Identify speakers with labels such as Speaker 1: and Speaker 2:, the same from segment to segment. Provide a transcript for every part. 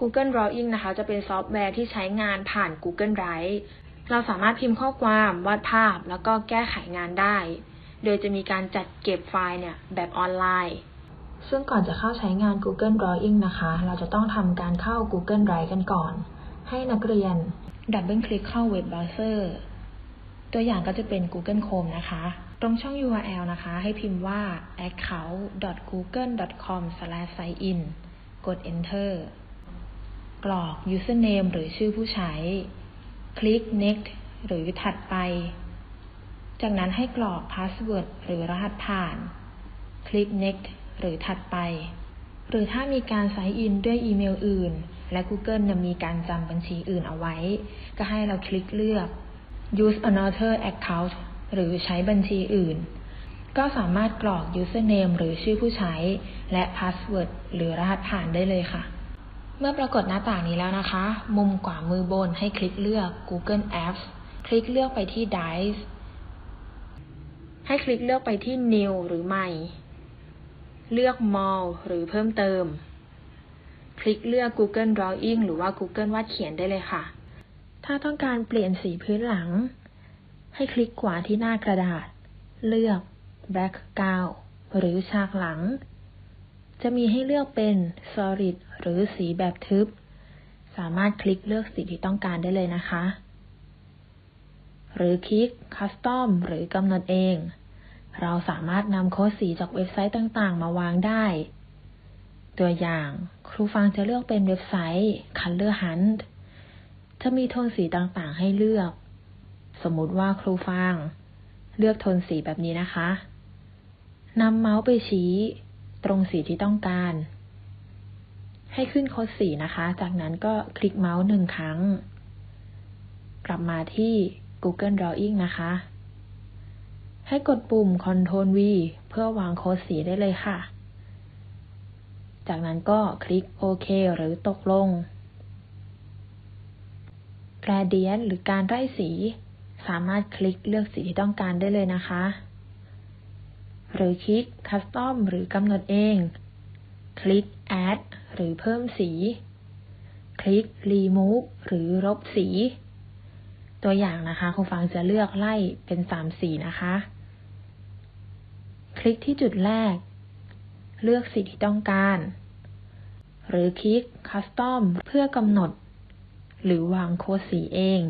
Speaker 1: Google Drawing นะคะ จะเป็นซอฟต์แวร์ที่ใช้งานผ่าน Google Drive เราสามารถพิมพ์ข้อความวาดภาพแล้วก็แก้ไขงานได้ โดยจะมีการจัดเก็บไฟล์เนี่ยแบบออนไลน์ ซึ่งก่อนจะเข้าใช้งาน Google Drawing นะคะ เราจะต้องทำการเข้า Google Drive กันก่อน ให้นักเรียนดับเบิลคลิกเข้าเว็บเบราว์เซอร์ตัวอย่างก็จะเป็น Google Chrome นะคะ ตรงช่อง URL นะคะ ให้พิมพ์ว่า account.google.com/sign-in กด enter กรอก username หรือชื่อผู้ใช้ คลิก next หรือถัดไป จากนั้นให้กรอก password หรือรหัสผ่าน คลิก next หรือถัดไป หรือถ้ามีการ sign in ด้วยอีเมลอื่น และ Google ยังมีการจำบัญชีอื่นเอาไว้ ก็ให้เราคลิกเลือก use another account หรือใช้บัญชีอื่น ก็สามารถกรอก username หรือชื่อผู้ใช้ และ password หรือรหัสผ่านได้เลยค่ะ เมื่อปรากฏหน้าต่างนี้แล้วนะคะ มุมขวามือบนให้คลิกเลือก Google Apps คลิกเลือกไปที่ Dive ให้คลิกเลือกไปที่ New หรือใหม่ เลือก More หรือเพิ่มเติม คลิกเลือก Google Drawing หรือว่า Google วาดเขียนได้เลยค่ะ ถ้าต้องการเปลี่ยนสีพื้นหลัง ให้คลิกขวาที่หน้ากระดาษ เลือก Background หรือฉากหลัง จะมีให้เลือกเป็น Solid หรือสีแบบทึบ สามารถคลิกเลือกสีที่ต้องการได้เลยนะคะ หรือคลิก Custom หรือกำหนดเอง เราสามารถนำโค้ดสีจากเว็บไซต์ต่างๆ มาวางได้ ตัวอย่างครูฟังจะเลือกเป็นเว็บไซต์ Color Hunt จะมีโทนสีต่างๆ ให้เลือก สมมุติว่าครูฟัง เลือกโทนสีแบบนี้นะคะนำเมาส์ไปชี้ ตรงสีที่ต้องการ ให้ขึ้นโค้ดสีนะคะ จากนั้นก็คลิกเมาส์หนึ่งครั้ง กลับมาที่ Google Drawing นะคะ ให้กดปุ่ม Ctrl V เพื่อวางโค้ดสีได้เลยค่ะ จากนั้นก็คลิกโอเคหรือตกลง Gradient หรือการไล่สี สามารถคลิกเลือกสีที่ต้องการได้เลยนะคะ หรือคลิก Custom หรือกำหนดเอง คลิก Add หรือเพิ่มสี คลิก Remove หรือลบสี ตัวอย่างนะคะครูฟังจะเลือกไล่เป็น 3 สีนะคะ คลิกที่จุดแรก เลือกสีที่ต้องการ หรือคลิก Custom เพื่อกำหนด หรือวางโค้ดสีเอง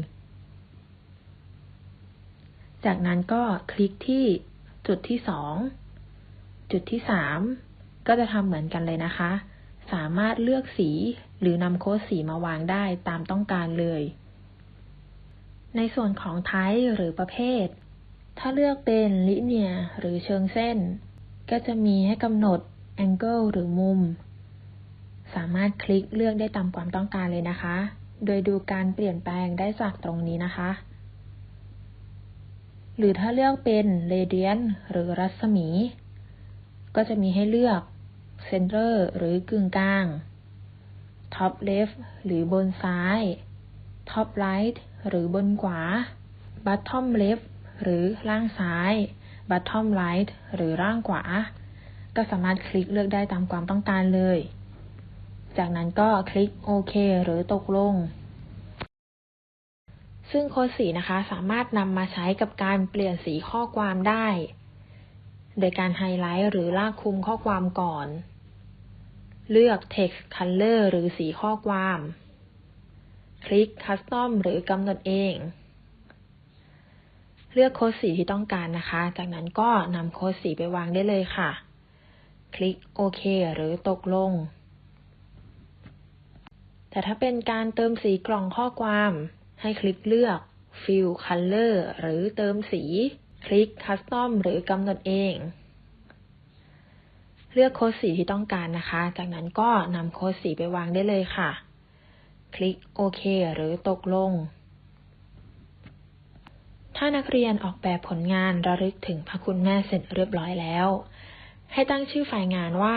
Speaker 1: จากนั้นก็คลิกที่จุดที่ 2 จุดที่ 3 ก็จะทำเหมือนกันเลยนะคะ สามารถเลือกสี หรือนำโค้ดสีมาวางได้ตามต้องการเลย ในส่วนของ type หรือประเภท ถ้าเลือกเป็น linear หรือเชิงเส้น ก็จะมีให้กำหนด angle หรือมุม สามารถคลิกเลือกได้ตามความต้องการเลยนะคะ โดยดูการเปลี่ยนแปลงได้จากตรงนี้นะคะ หรือถ้าเลือกเป็น radian หรือรัศมี ก็จะมีให้เลือก center หรือกึ่งกลาง top left หรือบนซ้าย top right หรือบนขวา bottom left หรือล่างซ้าย bottom right หรือล่างขวา ก็สามารถคลิกเลือกได้ตามความต้องการเลย จากนั้นก็คลิกโอเคหรือตกลง ซึ่งโค้ดสีนะคะสามารถนำมาใช้กับการเปลี่ยนสีข้อความได้ โดยการไฮไลท์หรือลากคุมข้อความก่อน เลือก text color หรือสีข้อความ คลิก custom หรือกำหนดเอง เลือกโค้ดสีที่ต้องการนะคะ จากนั้นก็นำโค้ดสีไปวางได้เลยค่ะ คลิกโอเคหรือตกลง แต่ถ้าเป็นการเติมสีกล่องข้อความ ให้คลิกเลือก fill color หรือเติมสี คลิก custom หรือกำหนดเอง เลือกโค้ดสีที่ต้องการนะคะ จากนั้นก็นำโค้ดสีไปวางได้เลยค่ะ คลิกโอเคหรือตกลง ถ้านักเรียนออกแบบผลงานระลึกถึงพระคุณแม่เสร็จเรียบร้อยแล้ว ให้ตั้งชื่อไฟล์งานว่า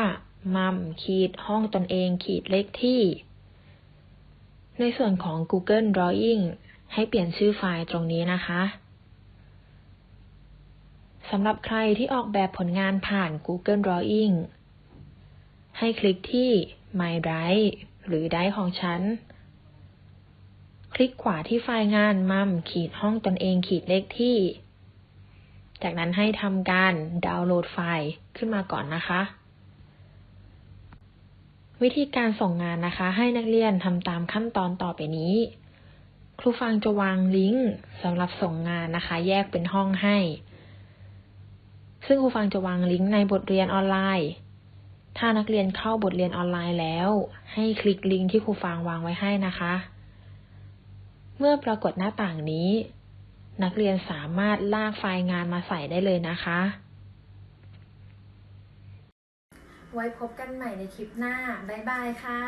Speaker 1: มัมขีดห้องตนเองขีดเลขที่ ในส่วนของ Google Drawing ให้เปลี่ยนชื่อไฟล์ตรงนี้นะคะ สำหรับใครที่ออกแบบผลงานผ่าน Google Drawing ให้คลิกที่ My Drive หรือไดร์ของฉัน คลิกขวาที่ไฟล์งานมัมขีดห้องตนเองขีดเลขที่ จากนั้นให้ทำการดาวน์โหลดไฟล์ขึ้นมาก่อนนะคะ วิธีการส่งงานนะคะ ให้นักเรียนทำตามขั้นตอนต่อไปนี้ครูฟังจะวางลิงก์สำหรับส่งงานนะคะ แยกเป็นห้องให้ ซึ่งครูฟังจะวางลิงก์ในบทเรียนออนไลน์ ถ้านักเรียนเข้าบทเรียนออนไลน์แล้ว ให้คลิกลิงก์ที่ครูฟังวางไว้ให้นะคะ เมื่อปรากฏหน้าต่างนี้ นักเรียนสามารถลากไฟล์งานมาใส่ได้เลยนะคะ
Speaker 2: ไว้พบกันใหม่ในคลิปหน้า บ๊ายบายค่ะ